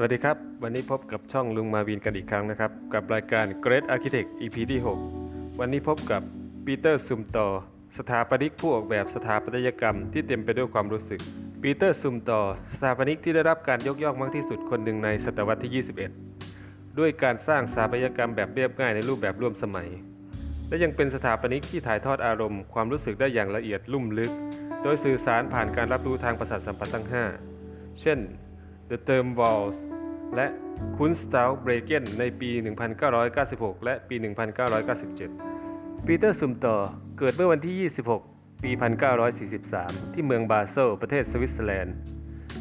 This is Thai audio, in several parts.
สวัสดีครับ วันนี้พบกับช่องลุงมาวินกันอีกครั้งนะครับ กับรายการ Great Architect EP ที่ 6 วันนี้พบกับปีเตอร์ซุมตอสถาปนิกผู้ออกแบบสถาปัตยกรรมที่เต็มไปด้วยความรู้สึก ปีเตอร์ซุมตอสถาปนิกที่ได้รับการยกย่องมากที่สุดคนหนึ่งในศตวรรษที่ 21 ด้วยการสร้างสถาปัตยกรรมแบบเรียบง่ายในรูปแบบร่วมสมัย และยังเป็นสถาปนิกที่ถ่ายทอดอารมณ์ความรู้สึกได้อย่างละเอียดลุ่มลึก โดยสื่อสารผ่านการรับรู้ทางประสาทสัมผัสทั้ง 5 เช่น The Term Walls และ Kunsthaus Bregen ในปี 1996 และปี 1997 ปีเตอร์ซุมเตอร์เกิดเมื่อวันที่ 26 ปี 1943 ที่เมืองบาเซลประเทศสวิตเซอร์แลนด์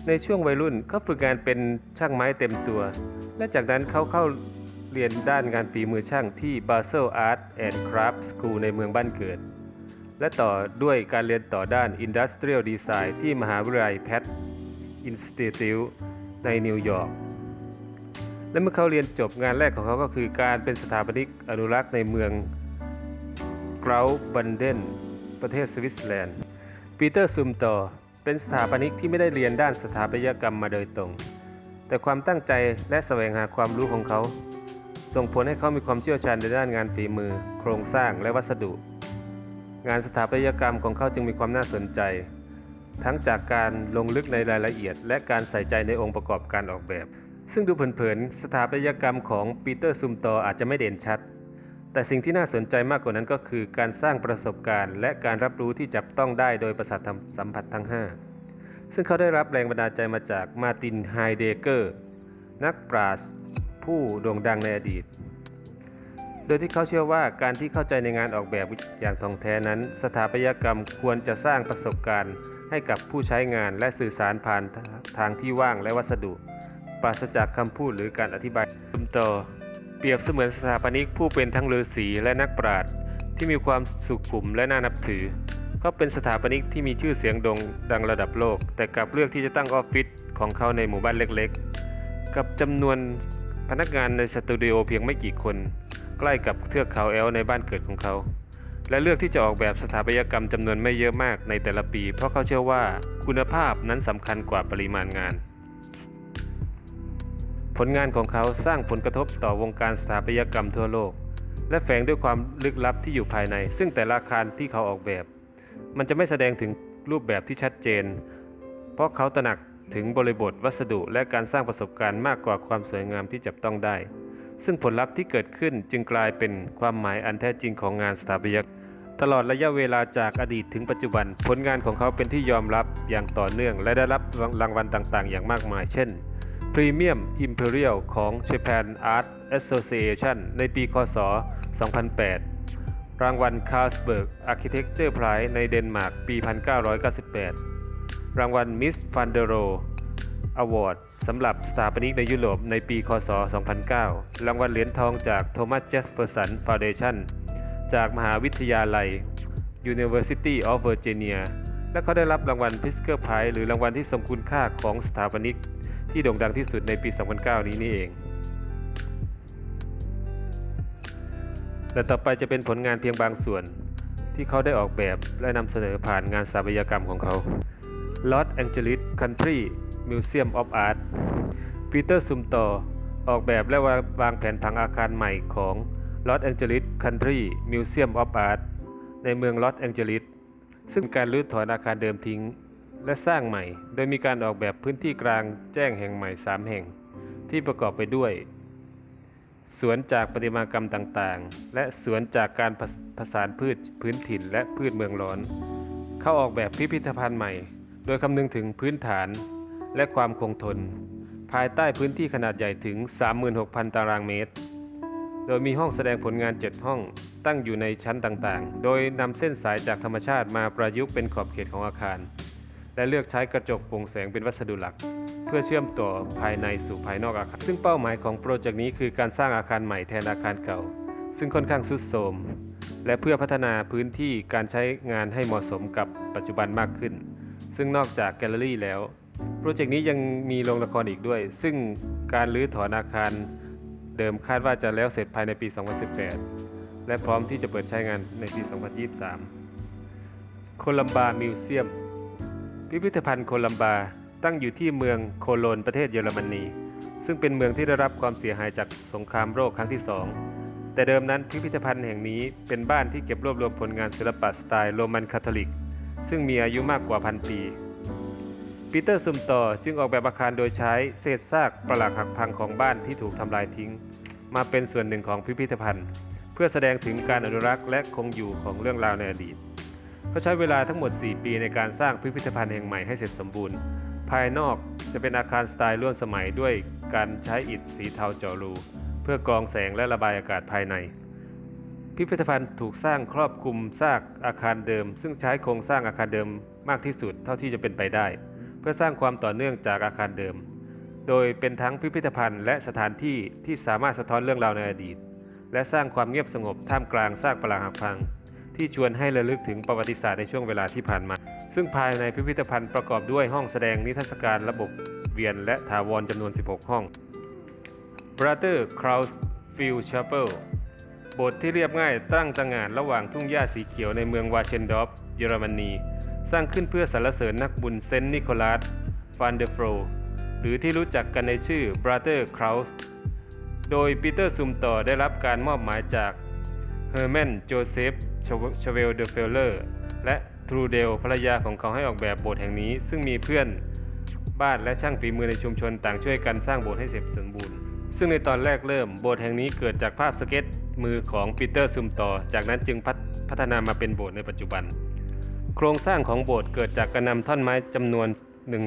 ในช่วงวัยรุ่นเขาฝึกงานเป็นช่างไม้เต็มตัว และจากนั้นเขาเข้าเรียนด้านงานฝีมือช่างที่ Basel Art and Craft School ในเมืองบ้านเกิด และต่อด้วยการเรียนต่อด้าน Industrial Design ที่มหาวิทยาลัยแพท Institute ในนิวยอร์ก และเมื่อเขาเรียนจบงานแรกของเขาก็คือการเป็นสถาปนิกอนุรักษ์ในเมืองเกราบันเดนประเทศสวิตเซอร์แลนด์ ปีเตอร์ซุมตอเป็นสถาปนิกที่ไม่ได้เรียนด้านสถาปัตยกรรมมาโดยตรง แต่ความตั้งใจและแสวงหาความรู้ของเขา ส่งผลให้เขามีความเชี่ยวชาญในด้านงานฝีมือ โครงสร้างและวัสดุ งานสถาปัตยกรรมของเขาจึงมีความน่าสนใจ ทั้งจากการลงลึกในรายละเอียด และการใส่ใจในองค์ประกอบการออกแบบ ซึ่งดูเผินๆสถาปัตยกรรมของปีเตอร์ซุมตออาจจะไม่เด่นชัด แต่สิ่งที่น่าสนใจมากกว่านั้นก็คือการสร้างประสบการณ์ และการรับรู้ที่จับต้องได้โดยประสาทสัมผัสทั้ง 5 ซึ่งเขาได้รับแรงบันดาลใจมาจากมาตินไฮเดเกอร์ นักปราชญ์ผู้โด่งดังในอดีต โดยที่เขาเชื่อว่าการที่เข้าใจในงานออกแบบอย่างท่องแท้นั้น สถาปัตยกรรมควรจะสร้างประสบการณ์ ให้กับผู้ใช้งานและสื่อสารผ่านทางที่ว่างและวัสดุ ปราศจากคำพูดหรือการอธิบายตุมต่อเปรียบเสมือนสถาปนิกผู้เป็นทั้งฤาษีและนักปราชญ์ที่มีความสุขุมและน่านับถือ เขาเป็นสถาปนิกที่มีชื่อเสียงโด่งดังระดับโลก แต่กลับเลือกที่จะตั้งออฟฟิศของเขาในหมู่บ้านเล็กๆ กับจำนวนพนักงานในสตูดิโอเพียงไม่กี่คน ใกล้กับเทือกเขาแอลในบ้านเกิดของเขา และเลือกที่จะออกแบบสถาปัตยกรรมจำนวนไม่เยอะมากในแต่ละปี เพราะเขาเชื่อว่าคุณภาพนั้นสำคัญกว่าปริมาณงาน ผลงานของเขาสร้างผลกระทบต่อวงการสถาปัตยกรรมทั่วโลก และแฝงด้วยความลึกลับที่อยู่ภายใน ซึ่งแต่ละอาคารที่เขาออกแบบ มันจะไม่แสดงถึงรูปแบบที่ชัดเจน เพราะเขาตระหนักถึงบริบทวัสดุและการสร้างประสบการณ์มากกว่าความสวยงามที่จับต้องได้ ซึ่งผลลัพธ์ที่เกิดขึ้นจึงกลายเป็นความหมายอันแท้จริงของงานสถาปัตยกรรมตลอดระยะเวลาจากอดีตถึงปัจจุบัน ผลงานของเขาเป็นที่ยอมรับอย่างต่อเนื่อง และได้รับรางวัลต่างๆ อย่างมากมาย เช่น Premium Imperial ของ Japan Art Association ในปี คศ 2008 รางวัล Carlsberg Architecture Prize ในเดนมาร์ก ปี 1998 รางวัล Miss Van der Rohe Award สำหรับสถาปนิกในยุโรปในปี คศ 2009 รางวัลเหรียญทองจาก Thomas Jefferson Foundation จากมหาวิทยาลัย University of Virginia และเขาได้รับรางวัล Pritzker Prize หรือรางวัลที่สมคุณค่าของสถาปนิก ที่โด่งดังที่สุดในปี 2009 นี้นี่เอง และต่อไปจะเป็นผลงานเพียงบางส่วนที่เขาได้ออกแบบและนำเสนอผ่านงานสถาปัตยกรรมของเขา Los Angeles Country Museum of Art ปีเตอร์ซุมตอออกแบบและวางแผนผังอาคารใหม่ของ Los Angeles Country Museum of Art ในเมืองลอสแองเจลิสซึ่งเป็นการรื้อถอนอาคารเดิมทิ้ง และสร้างใหม่ โดยมีการออกแบบพื้นที่กลางแจ้งแห่งใหม่ 3 แห่ง ที่ประกอบไปด้วย สวนจากประติมากรรมต่างๆ และสวนจากการผสผสานพืชพื้นถิ่นและพืชเมืองร้อน เข้าออกแบบพิพิธภัณฑ์ใหม่ โดยคำนึงถึงพื้นฐานและความคงทน ภายใต้พื้นที่ขนาดใหญ่ถึง 36,000 ตารางเมตร โดยมีห้องแสดงผลงาน 7 ห้องตั้งอยู่ในชั้นต่างๆ โดยนำเส้นสายจากธรรมชาติมาประยุกต์เป็นขอบเขตของอาคาร และเลือกใช้กระจกโปร่งแสงเป็นวัสดุหลัก เพื่อเชื่อมต่อภายในสู่ภายนอกอาคาร ซึ่งเป้าหมายของโปรเจกต์นี้คือการสร้างอาคารใหม่แทนอาคารเก่า ซึ่งค่อนข้างทรุดโทรมและเพื่อพัฒนาพื้นที่การใช้งานให้เหมาะสมกับปัจจุบันมากขึ้น ซึ่งนอกจากแกลเลอรี่แล้ว โปรเจกต์นี้ยังมีโรงละครอีกด้วย ซึ่งการรื้อถอนอาคารเดิมคาดว่าจะแล้วเสร็จภายในปี 2018 และพร้อมที่จะเปิดใช้งานในปี 2023 โคลัมบามิวเซียม พิพิธภัณฑ์โคลัมบาตั้งอยู่ที่เมืองโคโลนประเทศเยอรมนี ซึ่งเป็นเมืองที่ได้รับความเสียหายจากสงครามโลกครั้งที่สองแต่เดิมนั้นพิพิธภัณฑ์แห่งนี้เป็นบ้านที่เก็บรวบรวมผลงานศิลปะสไตล์โรมันคาทอลิก ซึ่งมีอายุมากกว่าพันปีปีเตอร์ซุมต่อจึงออกแบบอาคารโดยใช้เศษซากปรักหักพังของบ้านที่ถูกทำลายทิ้ง มาเป็นส่วนหนึ่งของพิพิธภัณฑ์ เพื่อแสดงถึงการอนุรักษ์และคงอยู่ของเรื่องราวในอดีต เขาใช้เวลาทั้งหมด 4 ปีในการสร้างพิพิธภัณฑ์แห่งใหม่ให้เสร็จสมบูรณ์ ภายนอกจะเป็นอาคารสไตล์ร่วมสมัยด้วยการใช้อิฐสีเทาเจาะรู เพื่อกรองแสงและระบายอากาศภายใน พิพิธภัณฑ์ถูกสร้างครอบคลุมซากอาคารเดิม ซึ่งใช้โครงสร้างอาคารเดิมมากที่สุดเท่าที่จะเป็นไปได้ เพื่อสร้างความต่อเนื่องจากอาคารเดิม โดยเป็นทั้งพิพิธภัณฑ์และสถานที่ที่สามารถสะท้อนเรื่องราวในอดีต และสร้างความเงียบสงบท่ามกลางซากปรักหักพัง ที่ชวนให้ระลึกถึงประวัติศาสตร์ในช่วงเวลาที่ผ่านมา ซึ่งภายในพิพิธภัณฑ์ประกอบด้วยห้องแสดงนิทรรศการระบบเวียนและถาวรจำนวน 16 ห้อง Brother Kraus Field Chapel โบสถ์ที่เรียบง่ายตั้งตระหง่านระหว่างทุ่งหญ้าสีเขียวในเมืองวาเชนดอฟเยอรมนี สร้างขึ้นเพื่อสรรเสริญนักบุญเซนต์นิโคลัสฟานเดอร์โฟรหรือที่รู้จักกันในชื่อ Brother Kraus โดยปีเตอร์ซุมต่อได้รับการมอบหมายจากเฮอร์แมนโจเซฟ ชเวลเดอเฟลเลอร์และทรูเดลภรรยาของเขาให้ออกแบบโบสถ์แห่งนี้ ซึ่งมีเพื่อนบ้านและช่างฝีมือในชุมชนต่างช่วยกันสร้างโบสถ์ให้เสร็จสมบูรณ์ ซึ่งในตอนแรกเริ่มโบสถ์แห่งนี้เกิดจากภาพสเก็ตมือของปีเตอร์ซุมต่อ จากนั้นจึงพัฒพัฒนามาเป็นโบสถ์ในปัจจุบัน โครงสร้างของโบสถ์เกิดจากการนำท่อนไม้จำนวน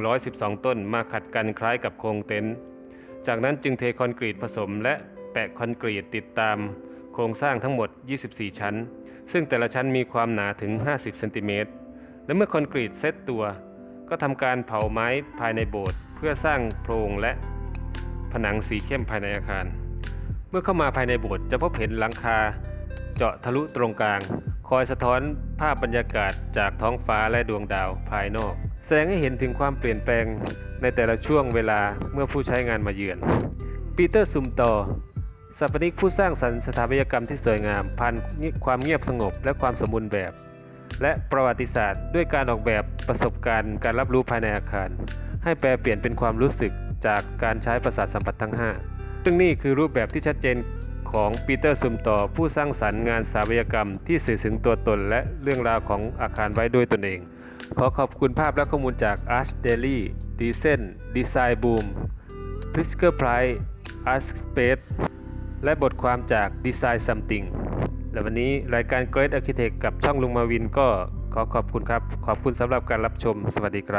112 ต้นมาขัดกันคล้ายกับโครงเต็นท์ จากนั้นจึงเทคอนกรีตผสมและแปะคอนกรีตติดตาม โครงสร้างทั้งหมด 24 ชั้น ซึ่งแต่ละชั้นมีความหนาถึง 50เซนติเมตร และเมื่อคอนกรีตเซตตัว ก็ทำการเผาไม้ภายในโบสถ์เพื่อสร้างโพรงและผนังสีเข้มภายในอาคาร เมื่อเข้ามาภายในโบสถ์จะพบเห็นหลังคา เจาะทะลุตรงกลาง คอยสะท้อนภาพบรรยากาศจากท้องฟ้าและดวงดาวภายนอก แสดงให้เห็นถึงความเปลี่ยนแปลงในแต่ละช่วงเวลาเมื่อผู้ใช้งานมาเยือน ปีเตอร์ซุมตอ สถาปนิกผู้สร้างสรรค์สถาปัตยกรรมที่สวยงามผ่านความเงียบสงบและความสมบูรณ์แบบ และประวัติศาสตร์ ด้วยการออกแบบประสบการณ์การรับรู้ภายในอาคาร ให้แปลเปลี่ยนเป็นความรู้สึกจากการใช้ประสาทสัมผัสทั้ง 5 ซึ่งนี่คือรูปแบบที่ชัดเจนของปีเตอร์ซุมต่อผู้สร้างสรรค์งานสถาปัตยกรรมที่สื่อถึงตัวตนและเรื่องราวของอาคารไว้ด้วยตนเอง ขอขอบคุณภาพและข้อมูลจาก Arch Daily d e c e n Design Boom p r i s k e r Price Arch Space และบทความจาก Design Something และวันนี้รายการ Great Architect กับช่องลุงมาวินก็ขอขอบคุณครับ ขอบคุณสำหรับการรับชม สวัสดีครับ